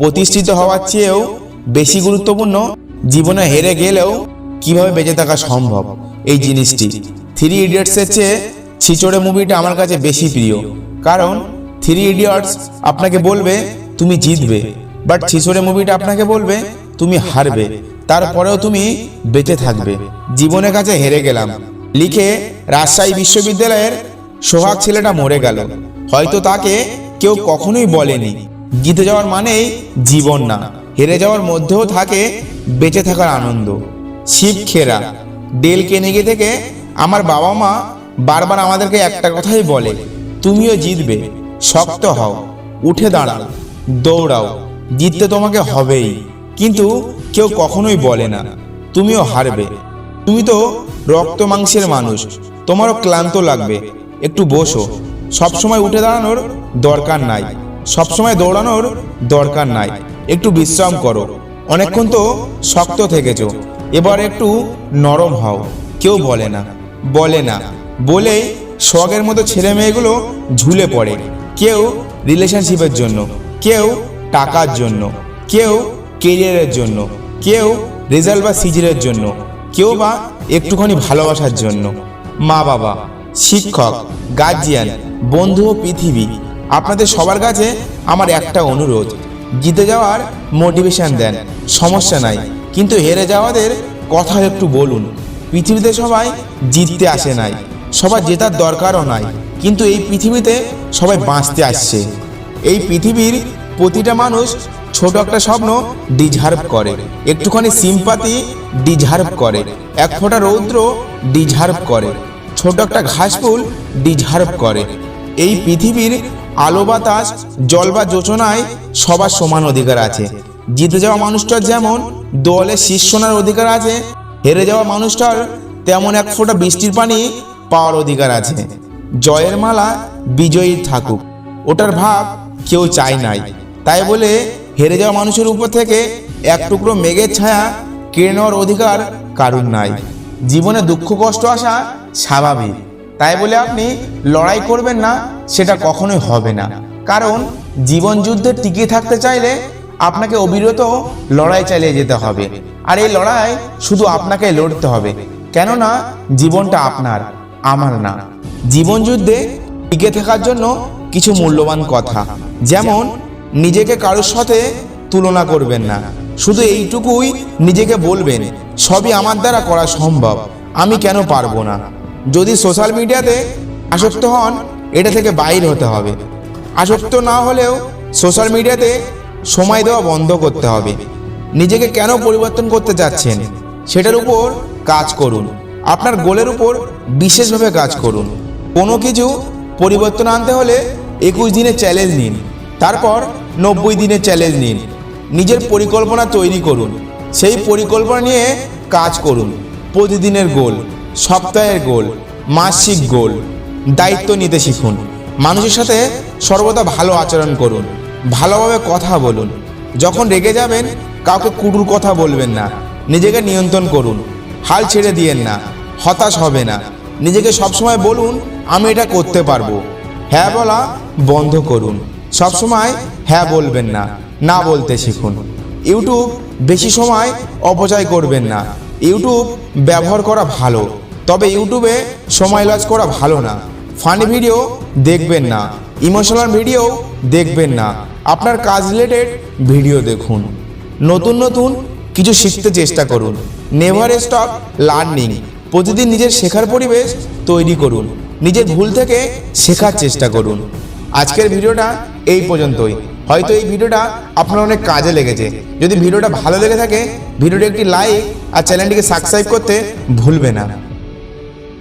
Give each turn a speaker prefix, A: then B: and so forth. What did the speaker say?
A: প্রতিষ্ঠিত হওয়ার চেয়েও বেশি গুরুত্বপূর্ণ জীবনে হেরে গেলেও কীভাবে বেঁচে থাকা সম্ভব? এই জিনিসটি থ্রি ইডিয়টসের চেয়ে ছিচড়ে মুভিটা আমার কাছে বেশি প্রিয়। কারণ থ্রি ইডিয়টস আপনাকে বলবে, তুমি জিতবে। বাট ছিচড়ে মুভিটা আপনাকে বলবে, তুমি হারবে। তারপরেও তুমি বেঁচে থাকবে। জীবনের কাছে হেরে গেলাম। লিখে রাজশাহী বিশ্ববিদ্যালয়ের সোহাগ ছেলেটা মরে গেল। হয়তো তাকে কেউ কখনোই বলেনি। জিতে যাওয়ার মানেই জীবন না। হেরে যাওয়ার মধ্যেও থাকে বেঁচে থাকার আনন্দ। শিব খেরা। ডেল কেনেগে থেকে আমার বাবা মা বারবার আমাদেরকে একটা কথাই বলে, তুমিও জিতবে, শক্ত হও, উঠে দাঁড়াও, দৌড়াও, জিততে তোমাকে হবেই। কিন্তু কেউ কখনোই বলে না, তুমিও হারবে। তুমি তো রক্ত মাংসের মানুষ, তোমারও ক্লান্ত লাগবে। একটু বসো, সবসময় উঠে দাঁড়ানোর দরকার নাই। সবসময় দৌড়ানোর দরকার নাই। একটু বিশ্রাম করো। অনেকক্ষণ তো শক্ত থেকেছো। এবার একটু নরম হও। কেউ বলে না বলে না। বলেই শখের মতো ছেলে মেয়েগুলো ঝুলে পড়ে। কেউ রিলেশনশিপের জন্য, কেউ টাকার জন্য, কেউ কেরিয়ারের জন্য, কেউ রেজাল্ট বা সিজিলের জন্য, কেউ বা একটুখানি ভালোবাসার জন্য। মা বাবা শিক্ষক গার্জিয়ান বন্ধু ও পৃথিবী আপনাদের সবার কাছে আমার একটা অনুরোধ। জিতে যাওয়ার মোটিভেশন দেন, সমস্যা নাই। কিন্তু হেরে যাওয়াদের কথা একটু বলুন। পৃথিবীতে সবাই জিততে আসে নাই, সবার জেতার দরকারও নাই। কিন্তু এই পৃথিবীতে সবাই বাঁচতে আসছে। এই পৃথিবীর প্রতিটা মানুষ ছোট একটা স্বপ্ন ডিজার্ভ করে। একটুখানি সিম্পাতি ডিজার্ভ করে। এক ফোঁটা রৌদ্র ডিজার্ভ করে। ছোট একটা ঘাস ফুল ডিজার্ভ করে। এই পৃথিবীর আলো বাতাস, জল বা যোচনায় সবার সমান অধিকার আছে। জিতে যাওয়া মানুষটার যেমন দলে শীর্ষণার অধিকার আছে, হেরে যাওয়া মানুষটার তেমন এক ফোঁটা বৃষ্টির পানি পাওয়ার অধিকার আছে। জয়ের মালা বিজয়ী থাকুক, ওটার ভাব কেউ চায় নাই। তাই বলে হেরে যাওয়া মানুষের উপর থেকে এক টুকরো মেঘের ছায়া কেড়ে নেওয়ার অধিকার কারুর নাই। জীবনে দুঃখ, কষ্ট আসা স্বাভাবিক। তাই বলে আপনি লড়াই করবেন না সেটা কখনোই হবে না। কারণ জীবন যুদ্ধে টিকে থাকতে চাইলে আপনাকে অবিরত লড়াই চালিয়ে যেতে হবে। আর এই লড়াই শুধু আপনাকে লড়তে হবে। কেননা জীবনটা আপনার, আমার না। জীবন যুদ্ধে টিকে থাকার জন্য কিছু মূল্যবান কথা। যেমন, নিজেকে কারোর সাথে তুলনা করবেন না। শুধু এইটুকুই নিজেকে বলবেন, সবই আমার দ্বারা করা সম্ভব, আমি কেন পারব না? যদি সোশ্যাল মিডিয়াতে আসক্ত হন এটা থেকে বাইর হতে হবে। আসক্ত না হলেও সোশ্যাল মিডিয়াতে সময় দেওয়া বন্ধ করতে হবে। নিজেকে কেন পরিবর্তন করতে চাচ্ছেন সেটার উপর কাজ করুন। আপনার গোলের উপর বিশেষভাবে কাজ করুন। কোনো কিছু পরিবর্তন আনতে হলে একুশ দিনের চ্যালেঞ্জ নিন। তারপর নব্বই দিনের চ্যালেঞ্জ নিন। নিজের পরিকল্পনা তৈরি করুন। সেই পরিকল্পনা নিয়ে কাজ করুন। প্রতিদিনের গোল সপ্তাহের গোল মাসিক গোল দায়িত্ব নিতে শিখুন। মানুষের সাথে সর্বদা ভালো আচরণ করুন। ভালোভাবে কথা বলুন। যখন রেগে যাবেন, কাউকে কুটুর কথা বলবেন না। নিজেকে নিয়ন্ত্রণ করুন। হাল ছেড়ে দিয়েন না। হতাশ হবে না। নিজেকে সবসময় বলুন, আমি এটা করতে পারব। হ্যাঁ বলা বন্ধ করুন। সবসময় হ্যাঁ বলবেন না না বলতে শিখুন। ইউটিউব বেশি সময় অপচয় করবেন না। ইউটিউব ব্যবহার করা ভালো। তবে ইউটিউবে সময় লস করা ভালো না। ফানি ভিডিও দেখবেন না। ইমোশনাল ভিডিও দেখবেন না। আপনার কাজ রিলেটেড ভিডিও দেখুন। নতুন নতুন কিছু শিখতে চেষ্টা করুন। নেভার স্টপ লার্নিং প্রতিদিন নিজের শেখার পরিবেশ তৈরি করুন। নিজের ভুল থেকে শেখার চেষ্টা করুন। আজকের ভিডিওটা এই পর্যন্তই। হয়তো এই ভিডিওটা আপনার অনেক কাজে লেগেছে। যদি ভিডিওটা ভালো লেগে থাকে ভিডিওটি একটি লাইক আর চ্যানেলটিকে সাবস্ক্রাইব করতে ভুলবে না।